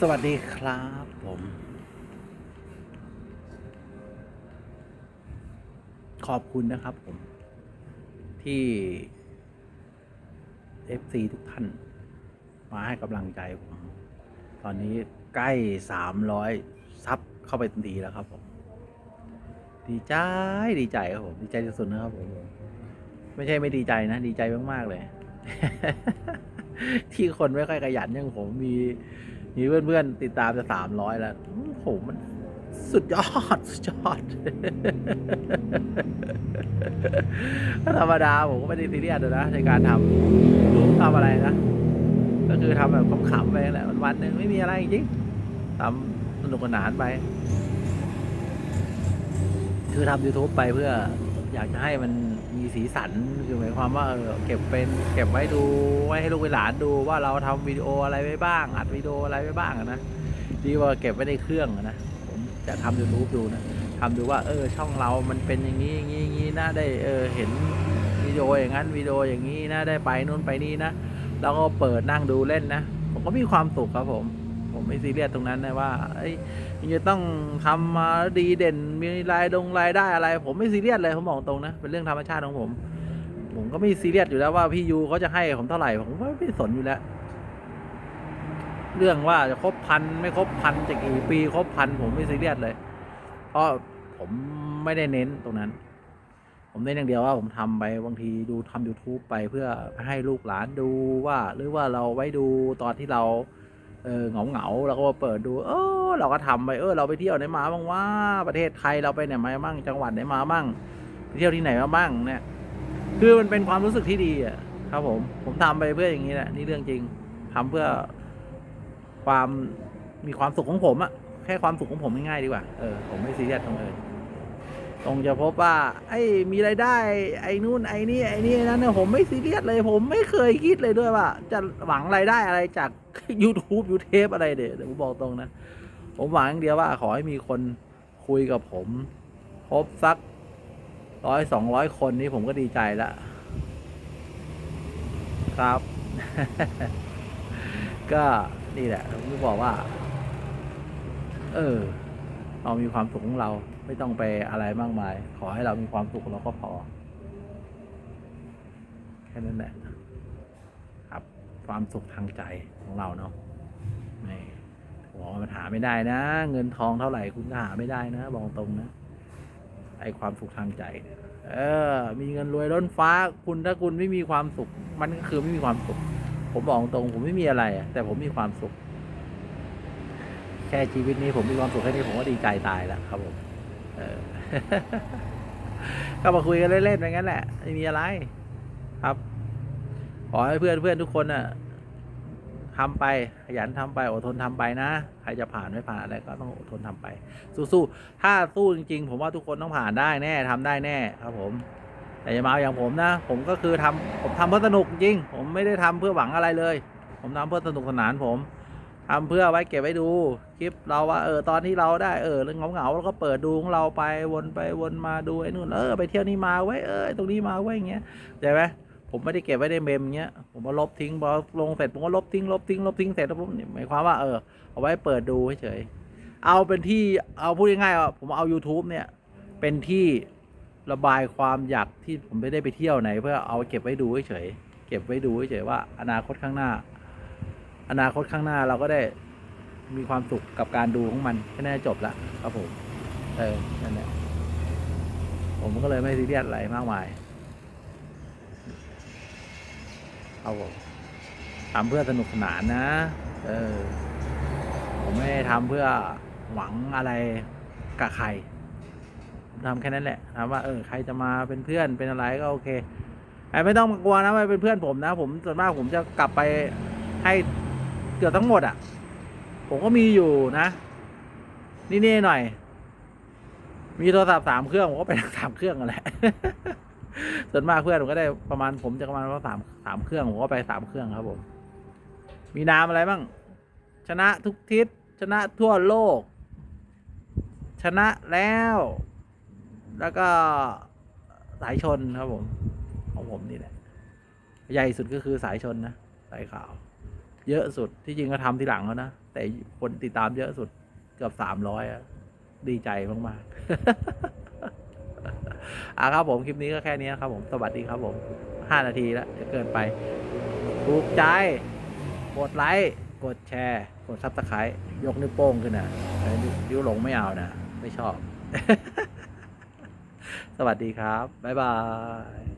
สวัสดีครับผม ขอบคุณนะครับผม ที่ FC ทุกท่าน มาให้กำลังใจผม ตอนนี้ใกล้สามร้อยซับเข้าไปทันทีแล้วครับผม ดีใจดีใจครับผม ดีใจที่สุดนะครับผม ไม่ใช่ไม่ดีใจนะ ดีใจมาก ๆ เลย ที่คนไม่ค่อยขยันอย่างผมมีมีเพื่อนๆติดตามจะสามร้อยแล้วโอ้โหมันสุดยอด สุดยอด ธรรมดาผมก็ไม่ได้ซีเรียสนะในการทำรู้ทำอะไรนะ ก็คือทำแบบขำๆไปแหละวันๆหนึ่งไม่มีอะไรจริงทำสนุกสนานไป คือทำ YouTube ไปเพื่ออยากจะให้มัน มีสีสันคือหมายความว่าเออเก็บเป็นเก็บไว้ดูไว้ให้ลูกหลานดูว่าเราทำวิดีโออะไรไว้บ้าง อัดวิดีโออะไรไว้บ้างนะดีกว่าเก็บไว้ในเครื่องนะผมจะทำ YouTube ดูนะทำดูว่าเออช่องเรามันเป็นอย่างนี้อย่างนี้อย่างนี้นะได้เออเห็นวิดีโออย่างนั้นวิดีโออย่างนี้นะได้ไปนู่นไปนี่นะแล้วก็เปิดนั่งดูเล่นนะผมก็มีความสุขครับผม ผมไม่ซีเรียสตรงนั้นนะว่าเอ้ยมันจะต้องทำมาดีเด่นมีรายดงรายได้อะไร ผมไม่ซีเรียสเลยผมบอกตรงนะเป็นเรื่องธรรมชาติของผม ผมก็ไม่ซีเรียสอยู่แล้วว่าพี่ยูเขาจะให้ผมเท่าไหร่ผมก็ไม่สนอยู่แล้ว เรื่องว่าจะครบพันไม่ครบพันจะกี่ปีครบพันผมไม่ซีเรียสเลย เพราะผมไม่ได้เน้นตรงนั้นผมเน้นอย่างเดียวว่าผมทำไปบางทีดูทำ YouTube ไปเพื่อให้ลูกหลานดูว่า หรือว่าเราไว้ดูตอนที่เรา เออเหงาเหงาเราก็มาเปิดดู เออ เราก็ทำไปเออ เราไปเที่ยวไหนมาบ้างว่าประเทศไทยเราไปไหนมาบ้างจังหวัดไหนมาบ้างไปเที่ยวที่ไหนมาบ้างเนี่ย คือมันเป็นความรู้สึกที่ดีอะครับผม ผมทำไปเพื่ออย่างนี้แหละนี่เรื่องจริงทำเพื่อความมีความสุขของผมอะแค่ความสุขของผมง่ายๆดีกว่าเออผมไม่ซีเรียสตรงเลย ตรงจะพบว่า ไอ้มีรายได้ ไอ้นู่นไอ้นี่ไอ้นี่ไอ้นั้นเนี่ยผมไม่ซีเรียสเลย ผมไม่เคยคิดเลยด้วยว่า จะหวังรายได้อะไรจาก YouTube ยูเทปอะไรเดี๋ยวผมบอกตรงนะ ผมหวังอย่างเดียวว่าขอให้มีคนคุยกับผมครบสักร้อยสองร้อยคนนี้ผมก็ดีใจแล้วครับ ก็นี่แหละผมจะบอกว่า เออ เรามีความสุขของเราไม่ต้องไปอะไรมากมาย ขอให้เรามีความสุขเราก็พอ แค่นั้นแหละครับ ความสุขทางใจของเราเนาะนี่บอกว่ามันหาไม่ได้นะ เงินทองเท่าไหร่คุณก็หาไม่ได้นะบอกตรงนะไอความสุขทางใจ เออ มีเงินรวยล้นฟ้าคุณถ้าคุณไม่มีความสุข มันก็คือไม่มีความสุข ผมบอกตรง ผมไม่มีอะไรแต่ผมมีความสุข แค่ชีวิตนี้ผมมีความสุขแค่นี้ผมก็ดีใจตายแล้วครับผมเออก็มาคุยกันเล่นๆไปงั้นแหละไม่มีอะไร ครับขอให้เพื่อนเพื่อนทุกคนน่ะทำไปขยันทำไปอดทนทำไปนะใครจะผ่านไม่ผ่านอะไรก็ต้องอดทนทำไป สู้ๆถ้าสู้จริง ๆ ผมว่าทุกคนต้องผ่านได้แน่ทำได้แน่ ครับผมแต่อย่ามาอาอย่างผมนะ ผมก็คือทำผมทำเพื่อสนุกจริง ผมไม่ได้ทำเพื่อหวังอะไรเลย ผมทำเพื่อสนุกสนานผม ทำเพื่อไว้เก็บไว้ดูคลิปเราว่าเออตอนที่เราได้เออเรื่องเหงาๆแล้วก็เปิดดูของเราไปวนไปวนมาดูไอ้นู่นเออไปเที่ยวนี่มาไว้เออตรงนี้มาไว้อย่างเงี้ยใช่ไหมผมไม่ได้เก็บไว้ในเมมเงี้ยผมก็ลบทิ้งพอลงเสร็จผมก็ลบทิ้งลบทิ้งลบทิ้งเสร็จแล้วผมหมายความว่าเออเอาไว้เปิดดูเฉยเอาเป็นที่เอาพูดง่ายๆว่าผมเอา YouTube เนี่ยเป็นที่ระบายความอยากที่ผมไม่ได้ไปเที่ยวไหน เพื่อเอาเก็บไว้ดูเฉยเก็บไว้ดูเฉยว่าอนาคตข้างหน้า อนาคตข้างหน้าเราก็ได้มีความสุขกับการดูของมันแค่นั้นจบละครับผม เออนั่นแหละผมก็เลยไม่ซีเรียสอะไรมากมายเอาผมทำเพื่อสนุกสนานนะ เออ ผมไม่ได้ทำเพื่อหวังอะไรกับใครทำแค่นั้นแหละถามว่าเออใครจะมาเป็นเพื่อนเป็นอะไรก็โอเคไอ้ไม่ต้องกลัวนะว่าเป็นเพื่อนผมนะ ผมส่วนมากผมจะกลับไปให้ เกือบทั้งหมดอะ ผมก็มีอยู่นะนี่ๆหน่อย มีโทรศัพท์สามเครื่องผมก็ไปสามเครื่องกันแหละส่วนมากเพื่อนผมก็ได้ประมาณผมจะประมาณว่าสามสามเครื่องผมก็ไปสามเครื่องครับ ผม มีนามอะไรบ้างชนะทุกทิศชนะทั่วโลก ชนะแล้ว แล้วก็สายชนครับผมของผมนี่แหละ ใหญ่สุดก็คือสายชนนะ สายขาว เยอะสุดที่จริงก็ทำทีหลังแล้วนะ แต่คนติดตามเยอะสุดเกือบสามร้อยดีใจมากๆอะครับผมคลิปนี้ก็แค่นี้ครับผมสวัสดีครับผมห้านาทีแล้วจะเกินไป ถูกใจ กดไลค์กดแชร์ กดซับสไครต์ยกนิ้วโป้งขึ้นนะเออนิ้วนิ้วหลงไม่เอานะ ไม่ชอบ สวัสดีครับ บ๊ายบาย